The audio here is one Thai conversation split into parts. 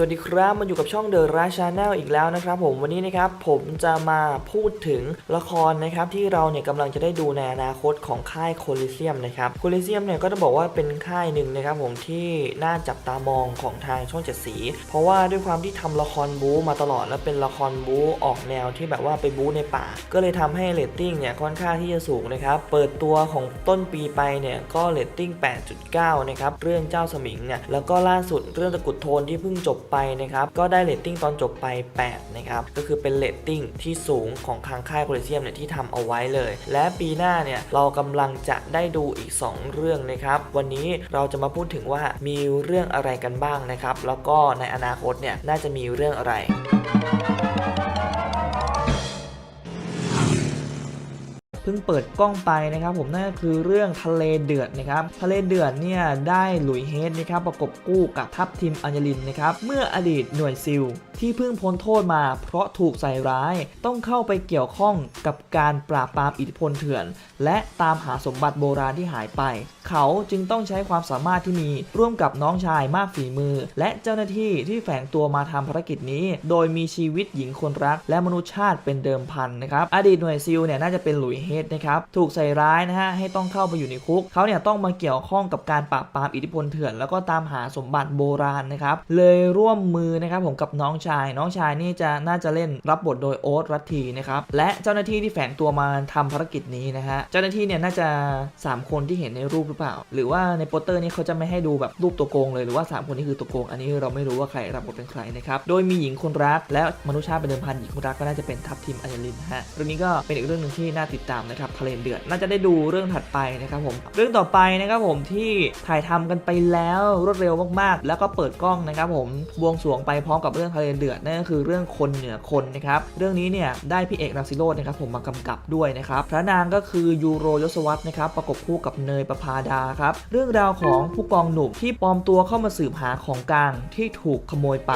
สวัสดีครับมาอยู่กับช่อง The r a c h a n n e l อีกแล้วนะครับผมวันนี้นะครับผมจะมาพูดถึงละครนะครับที่เราเนี่ยกำลังจะได้ดูในอนาคตของค่ายโคลิเซียมนะครับโคลิเซียมเนี่ยก็ต้องบอกว่าเป็นค่ายหนึ่งนะครับผมที่น่าจับตามองของทางช่องเจ็ดสี เพราะว่าด้วยความที่ทำละครบู๊มาตลอด แล้วเป็นละครบู๊ออกแนวที่แบบว่าไปบู๊ในป่า ก็เลยทำให้เรตติ้งเนี่ยค่อนข้างที่จะสูงนะครับเปิดตัวของต้นปีไปเนี่ยก็เรตติ้ง 8.9 นะครับเรื่องเจ้าสมิงเนี่ยแล้วก็ล่าสุดเรื่องตะกุดโทนที่เพิ่งจบไปนะครับก็ได้เรตติ้งตอนจบไป 8 นะครับ ก็คือเป็นเรตติ้งที่สูงของทางค่ายโคลิเซียมเนี่ยที่ทำเอาไว้เลย และปีหน้าเนี่ยเรากำลังจะได้ดูอีก 2 เรื่องนะครับ วันนี้เราจะมาพูดถึงว่ามีเรื่องอะไรกันบ้างนะครับ แล้วก็ในอนาคตเนี่ยน่าจะมีเรื่องอะไร พิ่งเปิดกล้องไปนะครับผมนั่นก็คือเรื่องทะเลเดือดนะครับทะเลเดือดเนี่ยได้หลุยเฮดนะครับประกบคู่กับทัพทีมอัญญลินนะครับเมื่ออดีตหน่วยซิลที่เพิ่งพ้นโทษมาเพราะถูกใส่ร้ายต้องเข้าไปเกี่ยวข้องกับการปราบปรามอิทธิพลเถื่อน และตามหาสมบัติโบราณที่หายไป เขาจึงต้องใช้ความสามารถที่มีร่วมกับน้องชายมากฝีมือ และเจ้าหน้าที่ที่แฝงตัวมาทำภารกิจนี้ โดยมีชีวิตหญิงคนรัก และมนุษยชาติเป็นเดิมพันนะครับอดีตหน่วยซิลเนี่ยน่าจะเป็นหลุยเฮดนะครับถูกใส่ร้ายนะฮะให้ต้องเข้าไปอยู่ในคุกเขาเนี่ยต้องมาเกี่ยวข้องกับการปราบปรามอิทธิพลเถื่อน แล้วก็ตามหาสมบัติโบราณนะครับเลยร่วมมือนะครับผมกับน้องชาย น้องชายนี่จะน่าจะเล่นรับบทโดยโอ๊ตรัตทีนะครับและเจ้าหน้าที่ที่แฝงตัวมาทำภารกิจนี้นะฮะเจ้าหน้าที่เนี่ยน่าจะ 3 คนที่เห็นในรูปหรือเปล่า หรือว่าในโปสเตอร์นี้เขาจะไม่ให้ดูแบบรูปตัวโกงเลยหรือว่า 3 คนนี้คือตัวโกง อันนี้เราไม่รู้ว่าใครรับบทเป็นใครนะครับโดยมีหญิงคนรักและมนุษยชาติเป็นเดิมพันหญิงคนรักก็น่าจะเป็นทัพทีมอัญลินฮะเรื่องนี้ก็เป็นอีกเรื่องหนึ่งที่น่าติดตามนะครับทะเลเดือดน่าจะได้ดูเรื่องถัดไปนะครับผมเรื่องต่อไปนะครับผมที่ถ่ายทำกันไปแล้วรวดเร็วมากๆ แล้วก็เปิดกล้องนะครับผมบวงสรวงไปพร้อมกับเรื่องทะเลเดือดนั่นก็คือเรื่องคนเหนือคนนะครับเรื่องนี้เนี่ยได้พี่เอกรังสิโรจน์นะครับผมมากำกับด้วยนะครับพระนางก็คือยูโรยศวรรษนะครับประกบคู่กับเนยประภาดาครับเรื่องราวของผู้กองหนุ่มที่ปลอมตัวเข้ามาสืบหาของกลางที่ถูกขโมยไป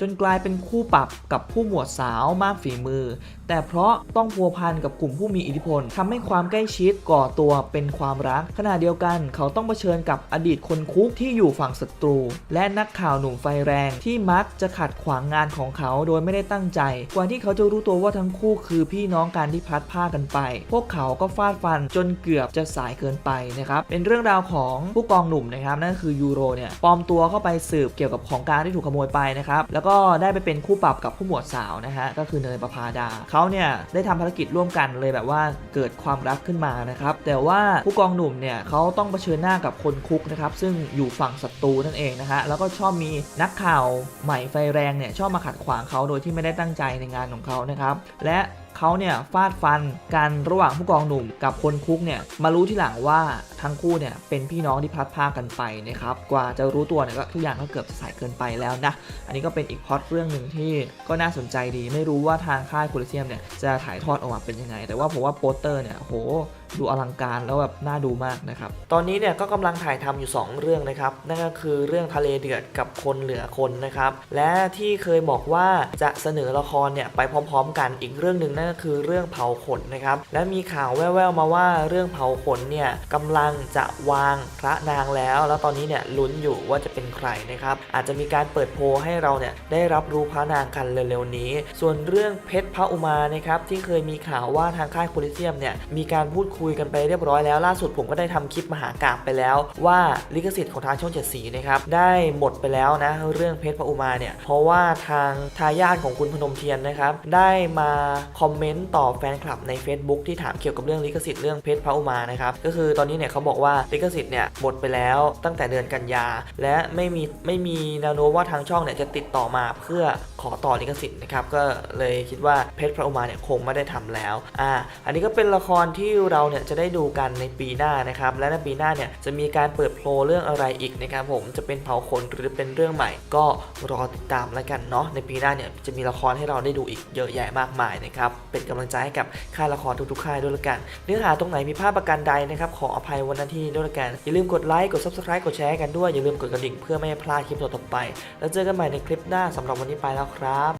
จนกลายเป็นคู่ปรับกับผู้หมวดสาวมากฝีมือแต่เพราะต้องพัวพันกับกลุ่มผู้มีอิทธิพลทำให้ความใกล้ชิดก่อตัวเป็นความรัก ขณะเดียวกัน เขาต้องเผชิญกับอดีตคนคุกที่อยู่ฝั่งศัตรู และนักข่าวหนุ่มไฟแรงที่มักจะขัดขวางงานของเขาโดยไม่ได้ตั้งใจ กว่าที่เขาจะรู้ตัวว่าทั้งคู่คือพี่น้องกันที่พัดพรากันไป พวกเขาก็ฟาดฟันจนเกือบจะสายเกินไปนะครับ เป็นเรื่องราวของผู้กองหนุ่มนะครับนั่นคือยูโรเนี่ยปลอมตัวเข้าไปสืบเกี่ยวกับของกลางที่ถูกขโมยไปนะครับแล้วก็ได้ไปเป็นคู่ปรับกับผู้หมวดสาวนะฮะก็คือเนยประภาดาเขาเนี่ยได้ทำภารกิจร่วมกันเลยแบบว่าเกิดความรักขึ้นมานะครับแต่ว่าผู้กองหนุ่มเนี่ยเขาต้องเผชิญหน้ากับคนคุกนะครับซึ่งอยู่ฝั่งศัตรูนั่นเองนะฮะแล้วก็ชอบมีนักข่าวใหม่ไฟแรงเนี่ยชอบมาขัดขวางเขาโดยที่ไม่ได้ตั้งใจในงานของเขานะครับและ เขาเนี่ยฟาดฟันกันระหว่างผู้กองหนุ่มกับคนคุกเนี่ยมารู้ที่หลังว่าทั้งคู่เนี่ยเป็นพี่น้องที่พลัดพรากกันไปนะครับกว่าจะรู้ตัวเนี่ยก็ทุกอย่างก็เกือบจะสายเกินไปแล้วนะอันนี้ก็เป็นอีกพ็อตเรื่องหนึ่งที่ก็น่าสนใจดี ไม่รู้ว่าทางค่ายโคลิเซียมเนี่ยจะถ่ายทอดออกมาเป็นยังไง แต่ว่าผมว่าโปสเตอร์เนี่ยโหดูอลังการแล้วแบบน่าดูมากนะครับ ตอนนี้เนี่ยก็กำลังถ่ายทำอยู่ 2 เรื่องนะครับ นั่นก็คือเรื่องทะเลเดือดกับคนเหลือคนนะครับ และที่เคยบอกว่าจะเสนอละครเนี่ยไปพร้อม ๆ กันอีกเรื่องหนึ่งนั่นก็คือเรื่องเผาขนนะครับ และมีข่าวแว่วๆมาว่าเรื่องเผาขนเนี่ยกำลังจะวางพระนางแล้ว แล้วตอนนี้เนี่ยลุ้นอยู่ว่าจะเป็นใครนะครับ อาจจะมีการเปิดโพลให้เราเนี่ยได้รับรู้พระนางกันเร็วๆนี้ ส่วนเรื่องเพชรพระอุมานะครับที่เคยมีข่าวว่าทางค่ายโคลิเซียมเนี่ยมีการพูดคุยกันไปเรียบร้อยแล้วล่าสุดผมก็ได้ทำคลิปมหากราบไปแล้ว ว่าลิขสิทธิ์ของทางช่องเจ็ดสีนะครับได้หมดไปแล้วนะเรื่องเพชรพระอุมาเนี่ยเพราะว่าทางทายาทของคุณพนมเทียนนะครับได้มาคอมเมนต์ตอบแฟนคลับใน Facebook ที่ถามเกี่ยวกับเรื่องลิขสิทธิ์เรื่องเพชรพระอุมานะครับก็คือตอนนี้เนี่ยเขาบอกว่าลิขสิทธิ์เนี่ยหมดไปแล้วตั้งแต่เดือนกันยา และไม่มีไม่มีแนวโน้มว่าทางช่องเนี่ยจะติดต่อมาเพื่อขอต่อลิขสิทธิ์นะครับก็เลยคิดว่าเพชรพระอุมาเนี่ยคงไม่ได้ทำแล้วอ่าอันนี้ก็เป็นละครที่เราเนี่ยจะได้ดูกันในปีหน้านะครับและในปีหน้าเนี่ยจะมีการเปิดโพลเรื่องอะไรอีกนะครับผมจะเป็นเผาขนหรือเป็นเรื่องใหม่ ก็รอติดตามแล้วกันเนาะในปีหน้าเนี่ยจะมีละครให้เราได้ดูอีกเยอะแยะมากมายนะครับเป็นกำลังใจให้กับค่ายละครทุกๆค่ายด้วยละกัน เนื้อหาตรงไหนมีภาพประการใดนะครับขออภัยวันนั้นที่ด้วยละกัน อย่าลืมกดไลค์กด subscribe กดแชร์กันด้วยอย่าลืมกดกระดิ่งเพื่อไม่ให้พลาดคลิปต่อๆไป แล้วเจอกันใหม่ในคลิปหน้าสำหรับวันนี้ไปแล้วครับ